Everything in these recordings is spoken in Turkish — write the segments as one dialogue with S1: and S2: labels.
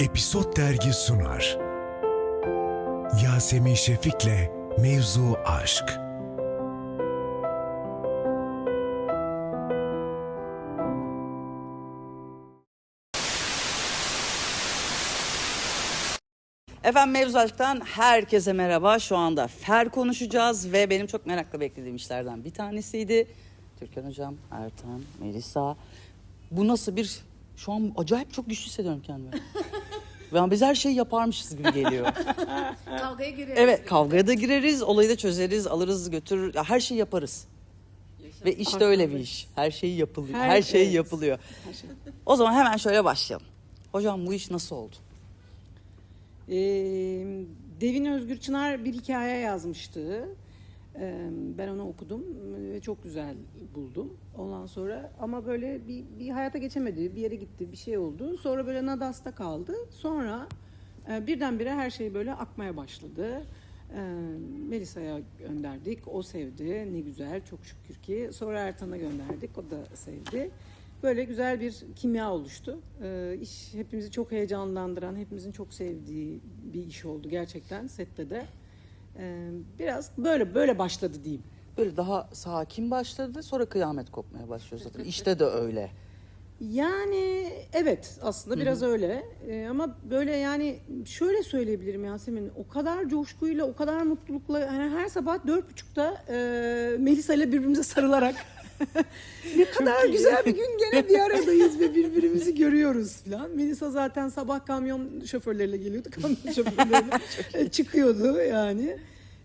S1: Episod Dergi sunar. Yasemin Şefik'le Mevzu Aşk.
S2: Efendim Mevzu Aşk'tan herkese merhaba. Şu anda Fer konuşacağız ve benim çok merakla beklediğim işlerden bir tanesiydi. Türkan Hocam, Ertan, Melisa. Bu nasıl bir... Şu an acayip çok güçlü hissediyorum kendimi. Yani biz her şeyi yaparmışız gibi geliyor.
S3: Kavgaya gireriz.
S2: Evet kavgaya da gireriz, olayı da çözeriz, alırız götürür. Ya her şeyi yaparız. Ve işte öyle bir iş. Her şey yapılıyor. Her,
S3: Her-
S2: şey
S3: evet.
S2: yapılıyor. O zaman hemen şöyle başlayalım. Hocam bu iş nasıl oldu?
S4: Ee, Devin Özgür Çınar bir hikaye yazmıştı. Ben onu okudum ve çok güzel buldum. Ondan sonra ama böyle bir, bir hayata geçemedi, bir yere gitti, bir şey oldu. Sonra böyle Nadas'ta kaldı. Sonra e, birdenbire her şey böyle akmaya başladı. Melisa'ya gönderdik, o sevdi, ne güzel, çok şükür ki. Sonra Ertan'a gönderdik, o da sevdi. Böyle güzel bir kimya oluştu. Ee, iş hepimizi çok heyecanlandıran, hepimizin çok sevdiği bir iş oldu gerçekten sette de. Ee, biraz böyle böyle başladı diyeyim.
S2: Böyle daha sakin başladı sonra kıyamet kopmaya başlıyor zaten. İşte de öyle.
S4: Yani evet aslında biraz öyle Ee, ama böyle yani şöyle söyleyebilirim Yasemin o kadar coşkuyla o kadar mutlulukla yani her sabah dört buçukta e, Melisa ile birbirimize sarılarak ne kadar güzel bir gün gene bir aradayız ve birbirimizi görüyoruz falan. Melisa zaten sabah kamyon şoförleriyle geliyordu kamyon şoförleriyle e, çıkıyordu yani.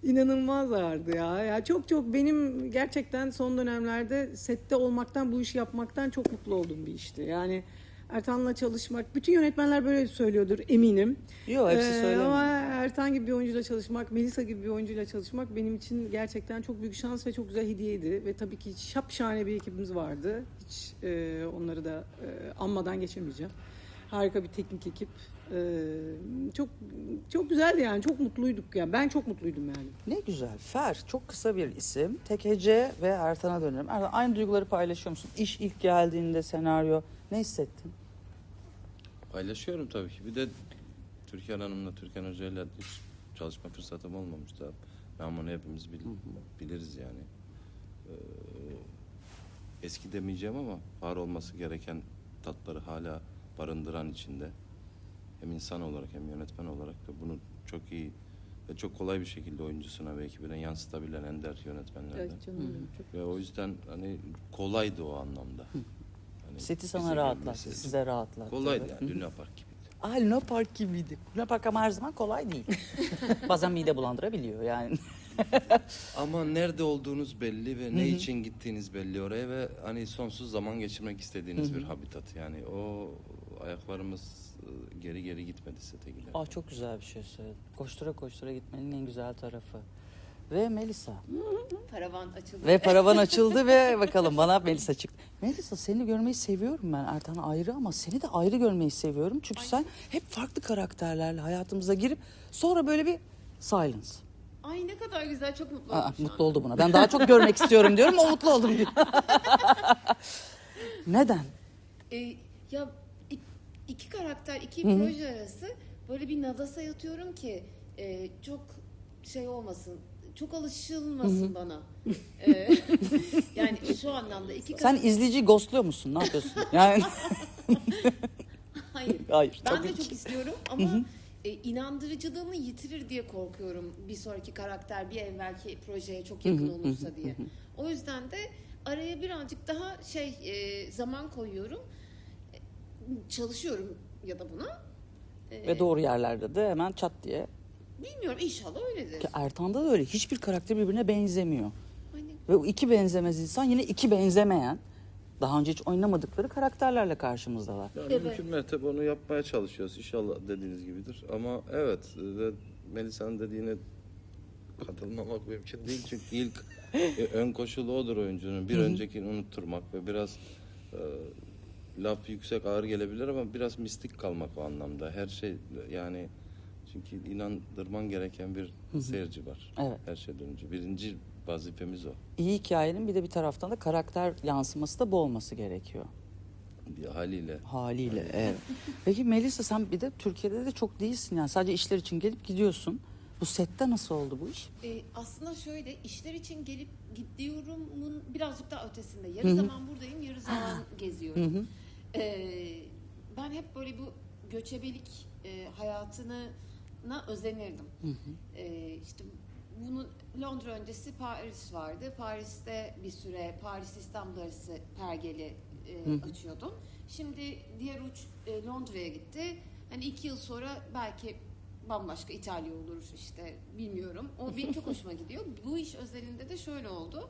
S4: İnanılmaz vardı ya. ya. Çok çok benim gerçekten son dönemlerde sette olmaktan, bu işi yapmaktan çok mutlu olduğum bir işti. Yani Ertan'la çalışmak, bütün yönetmenler böyle söylüyordur eminim.
S2: Yok hepsi
S4: Ee,
S2: söylemiyor.
S4: Ama Ertan gibi bir oyuncuyla çalışmak, Melisa gibi bir oyuncuyla çalışmak benim için gerçekten çok büyük şans ve çok güzel hediyeydi. Ve tabii ki şapşane bir ekibimiz vardı. Hiç e, onları da e, anmadan geçemeyeceğim. Harika bir teknik ekip. Ee, çok çok güzeldi yani. Çok mutluyduk yani. Ben çok mutluydum yani.
S2: Ne güzel. Fer çok kısa bir isim. Tek hece ve Ertan'a dönelim. Ertan aynı duyguları paylaşıyor musun? İş ilk geldiğinde senaryo ne hissettin?
S5: Paylaşıyorum tabii ki. Bir de Türkan Hanım'la, Türkan Hoca'yla hiç çalışma fırsatım olmamıştı. Ben bunu hepimiz bil- biliriz yani. Ee, eski demeyeceğim ama var olması gereken tatları hala barındıran içinde. Hem insan olarak hem yönetmen olarak da bunu çok iyi ve çok kolay bir şekilde oyuncusuna ve ekibine yansıtabilen ender yönetmenlerden. Ve o yüzden hani kolaydı o anlamda. Hani
S2: Seti sana rahatlattı, size rahatlattı.
S5: Kolaydı yani Luna Park gibiydi.
S2: Aa Luna Park gibiydi. Luna Park ama her zaman kolay değil. Bazen mide bulandırabiliyor yani.
S5: Ama nerede olduğunuz belli ve ne için gittiğiniz belli oraya ve hani sonsuz zaman geçirmek istediğiniz bir habitat. Yani o ayaklarımız e, geri geri gitmedi sete gider.
S2: Aa çok güzel bir şey söyledin. Koştura koştura gitmenin en güzel tarafı. Ve Melisa.
S3: Paravan açıldı.
S2: Ve paravan açıldı ve bakalım bana Melisa çıktı. Melisa seni görmeyi seviyorum ben Ertan ayrı ama seni de ayrı görmeyi seviyorum. Çünkü sen hep farklı karakterlerle hayatımıza girip sonra böyle bir silence.
S3: Ay ne kadar güzel çok mutlu
S2: Aa,
S3: oldum şu
S2: mutlu oldu buna. Ben daha çok görmek istiyorum diyorum o mutlu oldum diyor. Neden?
S3: Ee, ya iki karakter, iki proje arası böyle bir nadasa yatıyorum ki e, çok şey olmasın. Çok alışılmasın bana. Ee, yani şu anlamda iki
S2: Sen
S3: karakter...
S2: izleyici ghostluyor musun? Ne yapıyorsun? Yani
S3: Hayır.
S2: Hayır,
S3: Ben
S2: tabii
S3: de
S2: ki.
S3: çok istiyorum ama e, inandırıcılığımı yitirir diye korkuyorum. Bir sonraki karakter bir evvelki projeye çok yakın olursa diye. O yüzden de araya birazcık daha şey e, zaman koyuyorum. E, Çalışıyorum ya da buna. E,
S2: ve doğru yerlerde de hemen çat diye.
S3: Bilmiyorum inşallah öyledir.
S2: Ki Ertan'da da öyle. Hiçbir karakter birbirine benzemiyor.
S3: Hani
S2: Ve o iki benzemez insan yine iki benzemeyen daha önce hiç oynamadıkları karakterlerle karşımızdalar.
S5: Yani
S3: Evet.
S5: mümkün mertebe onu yapmaya çalışıyoruz. İnşallah dediğiniz gibidir. Ama evet, Melisa'nın dediğine katılmamak mümkün değil. Çünkü ilk e, ön koşulu odur oyuncunun. Bir öncekini unutturmak ve biraz e, laf yüksek ağır gelebilir ama biraz mistik kalmak o anlamda. Her şey yani çünkü inandırman gereken bir seyirci var.
S2: Evet.
S5: Her şeyden önce. Birinci vazifemiz o.
S2: İyi hikayenin bir de bir taraftan da karakter yansıması da bu olması gerekiyor.
S5: Bir haliyle.
S2: Haliyle evet. Peki Melisa sen bir de Türkiye'de de çok değilsin yani sadece işler için gelip gidiyorsun. Bu sette nasıl oldu bu iş?
S3: E, aslında şöyle işler için gelip gidiyorumun birazcık daha ötesinde. Yarı zaman buradayım, yarı zaman geziyorum. E, ben hep böyle bu göçebelik e, hayatına özenirdim. E, işte bunu Londra öncesi Paris vardı. Paris'te bir süre Paris İstanbul arası pergeli e, açıyordum. Şimdi diğer uç e, Londra'ya gitti. Hani iki yıl sonra belki bambaşka İtalya olur işte bilmiyorum. O benim çok hoşuma gidiyor. Bu iş özelinde de şöyle oldu.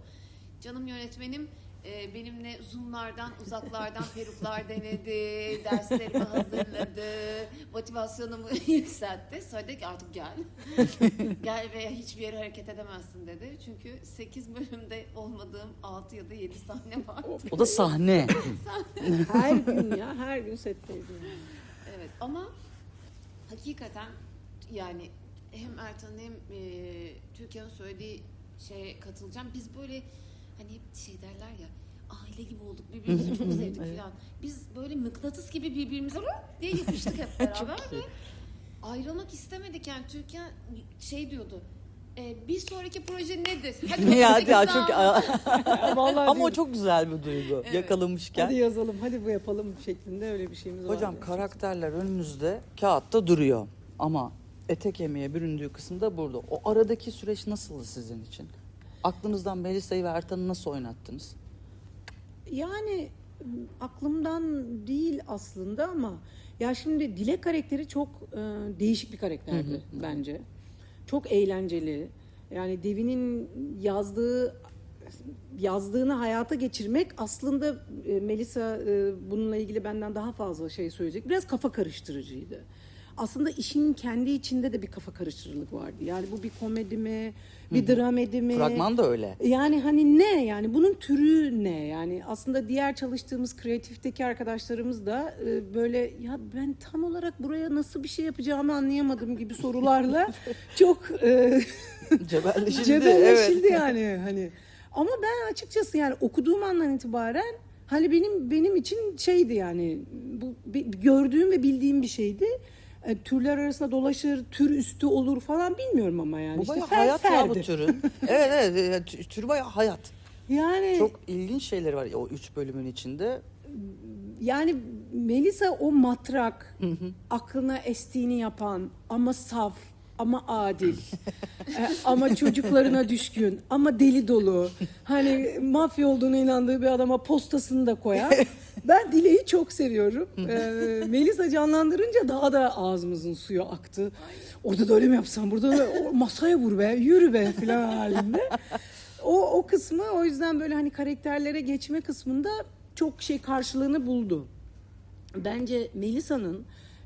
S3: Canım yönetmenim e, benimle zoomlardan, uzaklardan peruklar denedi, derslerimi hazırladı, motivasyonumu yükseltti. Sonra dedi ki artık gel. gel ve hiçbir yere hareket edemezsin dedi. Çünkü 8 bölümde olmadığım 6 ya da 7 sahne var.
S2: O da sahne.
S4: Her gün ya her gün setteydim.
S3: Evet ama hakikaten yani hem Ertan'ın hem e, Türkiye'nin söylediği şeye katılacağım. Biz böyle hani hep şey derler ya aile gibi olduk birbirimizi çok sevdik falan. Biz böyle mıknatıs gibi birbirimize diye yapıştık hep beraber ve ayrılmak istemedik yani Türkiye şey diyordu. E, bir sonraki proje nedir? Hadi
S2: ya, ya çok.
S4: Vallahi
S2: ama o çok güzel bir duygu. Yakalamışken.
S4: hadi yazalım hadi bu yapalım şeklinde öyle bir şeyimiz var.
S2: Hocam karakterler önünüzde kağıtta duruyor ama ete kemiğe büründüğü kısımda burada. O aradaki süreç nasıldı sizin için? Aklınızdan Melisa'yı ve Ertan'ı nasıl oynattınız?
S4: Yani m, aklımdan değil aslında ama ya şimdi Dilek karakteri çok e, değişik bir karakterdi bence. Çok eğlenceli. Yani Devin'in yazdığı yazdığını hayata geçirmek aslında e, Melisa e, bununla ilgili benden daha fazla şey söyleyecek. Biraz kafa karıştırıcıydı. Aslında işin kendi içinde de bir kafa karıştırılık vardı. Yani bu bir komedi mi, bir dramedi mi?
S2: Fragman da öyle.
S4: Yani hani ne yani bunun türü ne yani aslında diğer çalıştığımız kreatifteki arkadaşlarımız da e, böyle ya ben tam olarak buraya nasıl bir şey yapacağımı anlayamadım gibi sorularla çok e,
S2: Cebelleşildi.
S4: cebelleşildi
S2: evet.
S4: yani hani ama ben açıkçası yani okuduğum andan itibaren hani benim benim için şeydi yani bu gördüğüm ve bildiğim bir şeydi. E, türler arasında dolaşır, tür üstü olur falan bilmiyorum ama yani.
S2: Bu
S4: İşte
S2: bayağı hayat ya bu
S4: ferdi.
S2: türün. evet evet. tü- Tür bayağı hayat.
S4: Yani
S2: Çok ilginç şeyleri var o üç bölümün içinde.
S4: Yani Melisa o matrak, aklına estiğini yapan ama saf, ama adil, e, ama çocuklarına düşkün, ama deli dolu. Hani mafya olduğuna inandığı bir adama postasını da koyan. Ben Dile'yi çok seviyorum. E, Melisa canlandırınca daha da ağzımızın suyu aktı. Orada da öyle mi yapsam, burada da masaya vur be, yürü be falan halinde. O, o kısmı o yüzden böyle hani karakterlere geçme kısmında çok şey karşılığını buldu. Bence Melisa'nın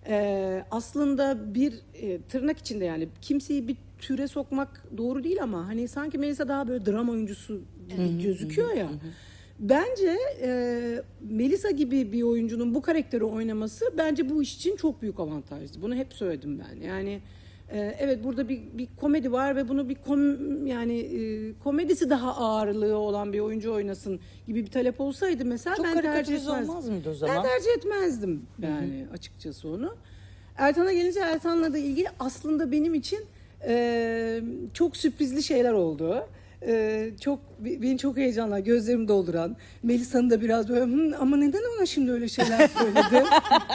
S4: e, aslında bir e, tırnak içinde yani kimseyi bir türe sokmak doğru değil ama hani sanki Melisa daha böyle dram oyuncusu gibi gözüküyor ya. Bence e, Melisa gibi bir oyuncunun bu karakteri oynaması bence bu iş için çok büyük avantajdı. Bunu hep söyledim ben. Yani e, evet burada bir, bir komedi var ve bunu bir kom yani e, komedisi daha ağırlığı olan bir oyuncu oynasın gibi bir talep olsaydı mesela
S2: Çok
S4: ben tercih
S2: karikatürize
S4: etmezdim.
S2: olmaz mıydı o
S4: Ben
S2: zaman?
S4: tercih etmezdim yani açıkçası onu. Ertan'a gelince Ertan'la da ilgili aslında benim için e, çok sürprizli şeyler oldu. E, çok be- beni çok heyecanla gözlerimi dolduran Melisa'nın da biraz böyle "Hı, ama neden ona şimdi öyle şeyler söyledi?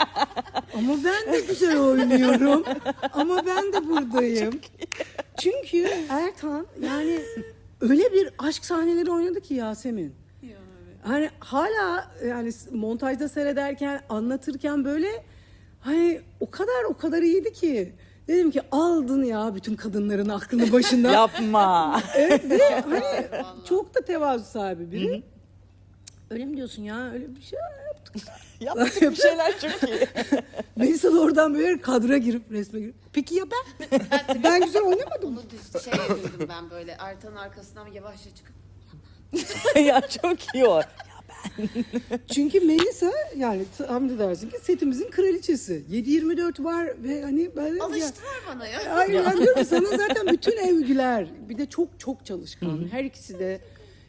S4: ama ben de güzel oynuyorum. Ama ben de buradayım. Çünkü Ertan yani öyle bir aşk sahneleri oynadı ki Yasemin. Hani hala yani montajda seyrederken anlatırken böyle hani o kadar o kadar iyiydi ki dedim ki aldın ya bütün kadınların aklını başından.
S2: Yapma.
S4: evet ve hani çok da tevazu sahibi biri. Öyle mi diyorsun ya öyle bir şey yaptık.
S2: Yaptık bir şeyler çok iyi.
S4: Da oradan böyle kadra girip resme girip. Peki ya ben? ben güzel oynamadım. mı?
S3: Onu düz şey duydum ben böyle Ertan'ın arkasından yavaşça çıkıp
S2: ya çok iyi o.
S4: Çünkü Melisa yani Hamdi dersin ki setimizin kraliçesi. 7-24 var ve hani ben
S3: alıştılar bana ya.
S4: Hayır ben diyorum ki sana zaten bütün evgüler bir de çok çok çalışkan. Her ikisi de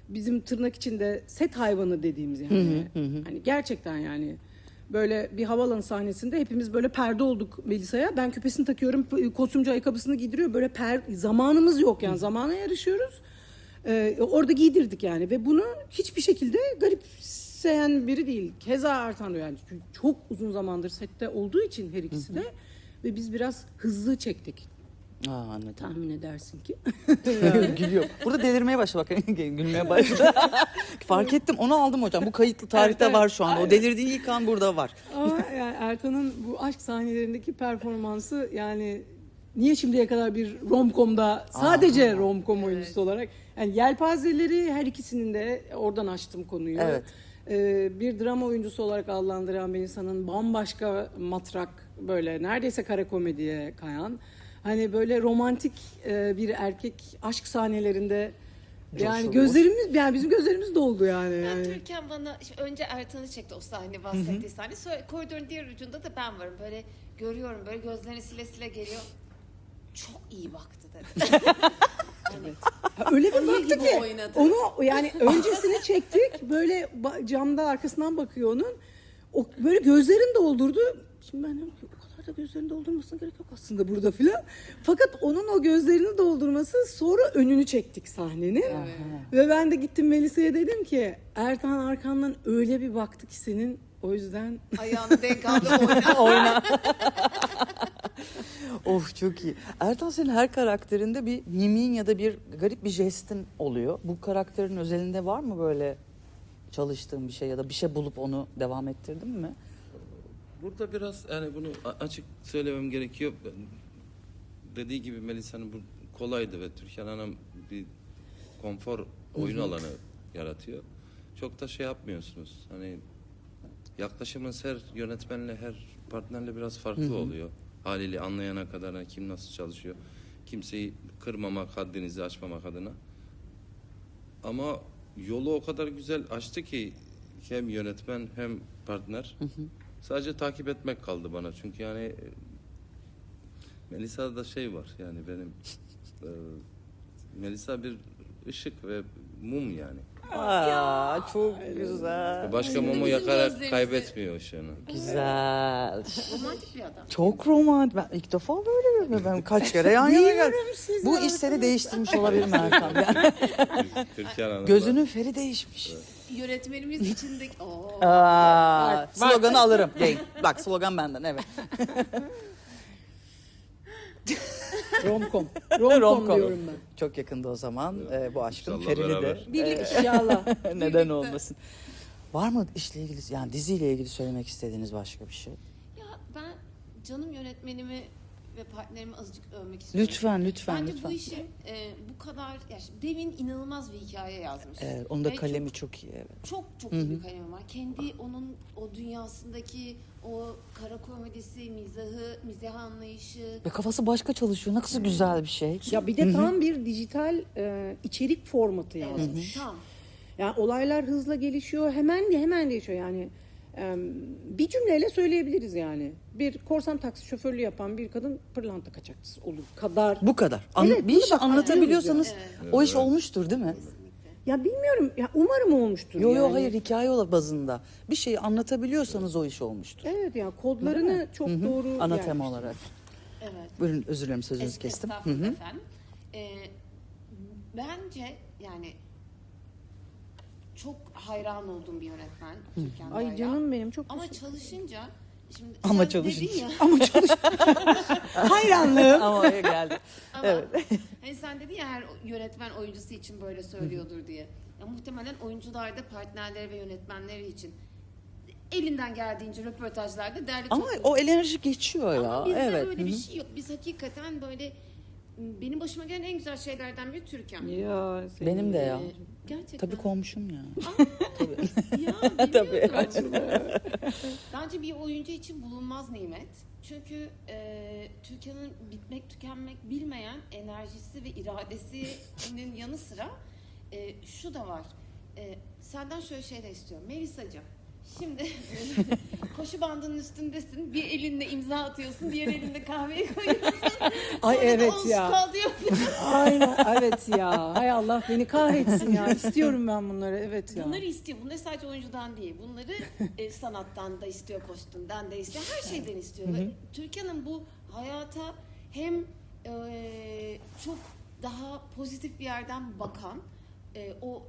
S4: bizim tırnak içinde set hayvanı dediğimiz yani. Hani gerçekten yani Böyle bir havalanı sahnesinde hepimiz böyle perde olduk Melisa'ya. Ben küpesini takıyorum, kostümcü ayakkabısını giydiriyor. Böyle per zamanımız yok yani zamana yarışıyoruz. Ee, orada giydirdik yani ve bunu hiçbir şekilde garipseyen biri değil. Keza Ertan yani çünkü çok uzun zamandır sette olduğu için her ikisi de ve biz biraz hızlı çektik.
S2: Aa, anladım.
S4: Tahmin edersin ki.
S2: Gülüyor. Burada delirmeye başladı bak. Gülmeye başladı. Fark ettim. Onu aldım hocam. Bu kayıtlı tarihte var şu anda. O delirdiği ilk an burada var.
S4: Ama yani Ertan'ın bu aşk sahnelerindeki performansı yani niye şimdiye kadar bir romcom'da sadece romcom oyuncusu olarak yani yelpazeleri her ikisinin de oradan açtım konuyu.
S2: Evet.
S4: Ee, bir drama oyuncusu olarak adlandıran bir insanın bambaşka matrak böyle neredeyse kara komediye kayan hani böyle romantik e, bir erkek aşk sahnelerinde yani
S2: Coşulmuş.
S4: gözlerimiz yani bizim gözlerimiz doldu yani.
S3: Ben
S4: yani.
S3: Türkan bana önce Ertan'ı çekti o sahne bahsettiği sahne. Sonra koridorun diğer ucunda da ben varım. Böyle görüyorum böyle gözlerini sile sile geliyor. Çok iyi baktı dedi. hani,
S4: Ha, Öyle bir baktı ki
S3: oynadı.
S4: onu yani öncesini çektik böyle camda arkasından bakıyor onun o böyle gözlerini doldurdu şimdi ben diyorum ki o kadar da gözlerini doldurmasına gerek yok aslında burada filan fakat onun o gözlerini doldurması sonra önünü çektik sahnenin ve ben de gittim Melisa'ya dedim ki Ertan arkandan öyle bir baktı ki senin o yüzden
S3: ayağını denk aldı oynadı.
S2: Oyna. of çok iyi. Ertan senin her karakterinde bir mimin ya da bir garip bir jestin oluyor. Bu karakterin özelinde var mı böyle çalıştığın bir şey ya da bir şey bulup onu devam ettirdin mi?
S5: Burada biraz yani bunu açık söylemem gerekiyor. Dediği gibi Melisa'nın bu kolaydı ve Türkan Hanım bir konfor oyun alanı yaratıyor. Çok da şey yapmıyorsunuz. Hani yaklaşımınız her yönetmenle her partnerle biraz farklı oluyor. Haliyle anlayana kadar hani kim nasıl çalışıyor. Kimseyi kırmamak, haddinizi aşmamak adına. Ama yolu o kadar güzel açtı ki hem yönetmen hem partner. Sadece takip etmek kaldı bana. Çünkü yani e, Melisa'da şey var yani benim e, Melisa bir ışık ve mum yani.
S2: Aa, çok güzel.
S5: Başka
S3: Şimdi
S5: mumu yakarak kaybetmiyor ışığını.
S2: Güzel.
S3: Romantik bir adam.
S2: Çok romantik. Ben ilk defa böyle görüyorum. Ben kaç kere yan yana geldim. Bu iş seni değiştirmiş olabilir mi Erkan? Yani
S5: Türkan Hanım.
S2: gözünün feri değişmiş.
S3: Yönetmenimiz içindeki... Oo.
S2: Aa, sloganı alırım. Değil. Bak slogan benden evet.
S4: romcom romcom
S2: Romcom.
S4: diyorum ben.
S2: Çok yakında o zaman e, bu aşkın
S5: İnşallah
S2: ferini de
S5: beraber.
S4: Birlikte inşallah.
S2: neden olmasın. Var mı işle ilgili yani diziyle ilgili söylemek istediğiniz başka bir şey?
S3: Ya ben canım yönetmenimi ve partnerimi azıcık övmek istiyorum.
S2: Lütfen lütfen
S3: Bence
S2: lütfen.
S3: bu işin e, bu kadar... Ya şimdi Devin inanılmaz bir hikaye yazmış.
S2: Evet, onun da
S3: Ve
S2: kalemi çok, iyi evet.
S3: Çok çok iyi bir kalemi var. Kendi onun o dünyasındaki o kara komedisi, mizahı, mizah anlayışı.
S2: Ve kafası başka çalışıyor. Nasıl güzel bir şey.
S4: Ya bir de tam bir dijital e, içerik formatı yazmış.
S3: Evet, tam.
S4: Yani olaylar hızla gelişiyor. Hemen de hemen değişiyor yani. Bir cümleyle söyleyebiliriz yani. Bir korsan taksi şoförlüğü yapan bir kadın pırlanta kaçakçısı olur kadar.
S2: Bu kadar. An-
S4: Evet,
S2: bir işi
S4: bak-
S2: anlatabiliyorsanız o iş olmuştur değil mi?
S4: Ya bilmiyorum. Ya umarım olmuştur.
S2: Yo yo
S4: yani.
S2: hayır hikaye ola- bazında. Bir şeyi anlatabiliyorsanız o iş olmuştur.
S4: Evet ya kodlarını çok doğru
S2: Ana tema olarak.
S3: Evet.
S2: Buyurun özür dilerim sözünüzü
S3: Es-
S2: kestim. Hı
S3: estağfurullah
S2: hı.
S3: efendim. Ee, bence yani çok hayran olduğum bir yönetmen Türkan
S4: Ay
S3: Bayram.
S4: canım benim çok
S3: Ama çalışınca şimdi
S2: Ama
S3: sen
S2: çalışınca.
S3: dedin ya
S4: hayranlığım.
S2: Ama oraya geldi.
S3: ama
S2: Evet.
S3: hani sen dedin ya her yönetmen oyuncusu için böyle söylüyordur diye. Ya muhtemelen oyuncular da partnerleri ve yönetmenleri için elinden geldiğince röportajlarda derli
S2: Ama
S3: toplu
S2: o enerji geçiyor ya.
S3: Ama bizde
S2: evet.
S3: öyle
S2: hı
S3: bir
S2: hı.
S3: şey yok. Biz hakikaten böyle benim başıma gelen en güzel şeylerden biri Türkan.
S4: Ya senin
S2: Benim de ya.
S3: Gerçekten.
S2: Tabii komşum ya.
S3: Ya bilmiyordum. Bence bir oyuncu için bulunmaz nimet. Çünkü e, Türkiye'nin bitmek tükenmek bilmeyen enerjisi ve iradesinin yanı sıra e, şu da var. E, senden şöyle şeyler istiyorum. Melisa'cığım Şimdi koşu bandının üstündesin. Bir elinde imza atıyorsun, diğer elinde kahveyi koyuyorsun.
S4: Ay
S3: Sonra da
S4: evet ya.
S3: yapıyorsun.
S4: Aynen evet ya. Hay Allah beni kahretsin ya. İstiyorum ben bunları evet ya.
S3: Bunları istiyor. Bunları sadece oyuncudan değil. Bunları e, sanattan da istiyor, kostümden de istiyor. Her şeyden istiyor. Ve Türkan'ın bu hayata hem e, çok daha pozitif bir yerden bakan, e, o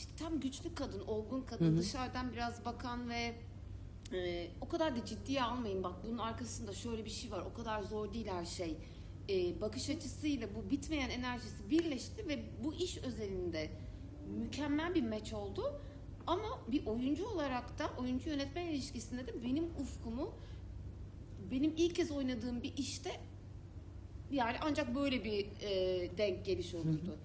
S3: işte tam güçlü kadın, olgun kadın, dışarıdan biraz bakan ve e, o kadar da ciddiye almayın. Bak bunun arkasında şöyle bir şey var. O kadar zor değil her şey. E, bakış açısıyla bu bitmeyen enerjisi birleşti ve bu iş özelinde mükemmel bir meç oldu. Ama bir oyuncu olarak da oyuncu yönetmen ilişkisinde de benim ufkumu benim ilk kez oynadığım bir işte yani ancak böyle bir e, denk geliş olurdu.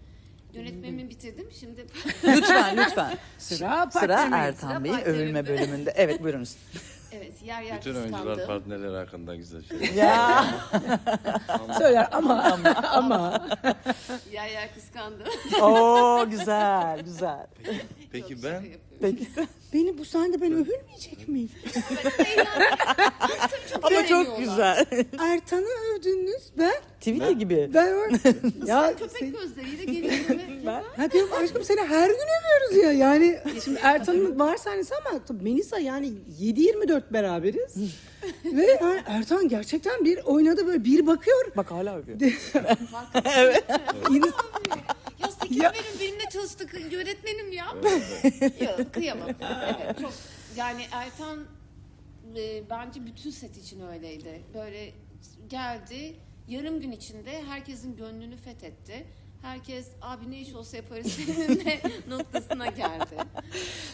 S3: Yönetmenimi bitirdim. Şimdi
S2: Lütfen lütfen.
S4: Sıra
S2: Sıra. Ertan Bey'in övülme bölümünde. Evet buyurunuz.
S3: evet yer yer
S5: Bütün oyuncular
S3: kıskandım.
S5: partnerleri hakkında güzel şeyler.
S2: Ya.
S4: Söyler ama ama.
S3: Yer yer kıskandım.
S2: Oo güzel güzel.
S5: Peki
S3: Yok,
S5: ben
S3: yapıyorum.
S2: Peki.
S4: Beni bu sahnede ben övülmeyecek miyim?
S2: Ama çok güzel.
S4: Ertan'ı övdünüz ben.
S2: Twitter gibi.
S4: Ben ya
S3: Sen köpek
S4: sen-
S3: gözleriyle geliyorsun ve
S2: Ben-
S4: Ha diyorum aşkım seni her gün övüyoruz ya. Yani şimdi Ertan'ın var sahnesi ama tabii Melisa yani 7-24 beraberiz. Ve yani Ertan gerçekten bir oynadı böyle bir bakıyor.
S2: Bak hala övüyor.
S3: evet.
S4: Yine-
S3: Ya Sekiz
S4: Ya-
S3: benim benimle çalıştık yönetmenim ya. Yok kıyamam. Evet çok yani Ertan e, bence bütün set için öyleydi. Böyle geldi yarım gün içinde herkesin gönlünü fethetti. Herkes abi ne iş olsa yaparız seninle noktasına geldi.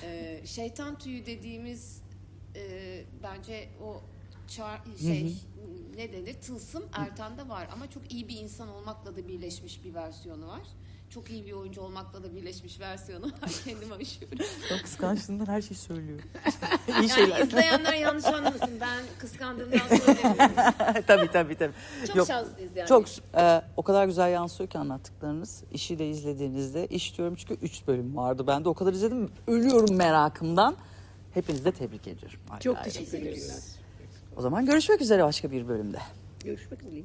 S3: Ee, şeytan tüyü dediğimiz e, bence o çar, şey ne denir tılsım Ertan'da var ama çok iyi bir insan olmakla da birleşmiş bir versiyonu var. Çok iyi bir oyuncu olmakla da birleşmiş versiyonu var. Kendimi aşıyorum.
S2: Çok kıskançlığından her şeyi söylüyor. İyi
S3: Yani
S2: şeyler.
S3: izleyenler yanlış anlamasın. Ben kıskandığımdan söylemiyorum.
S2: tabii tabii tabii.
S3: Çok
S2: Yok,
S3: şanslıyız yani.
S2: Çok e, o kadar güzel yansıyor ki anlattıklarınız. İşi de izlediğinizde iş diyorum çünkü 3 bölüm vardı. Ben de o kadar izledim. Ölüyorum merakımdan. Hepinizi de tebrik ediyorum.
S4: Çok
S2: ayrı.
S4: teşekkür ederiz.
S2: O zaman görüşmek üzere başka bir bölümde.
S4: Görüşmek üzere.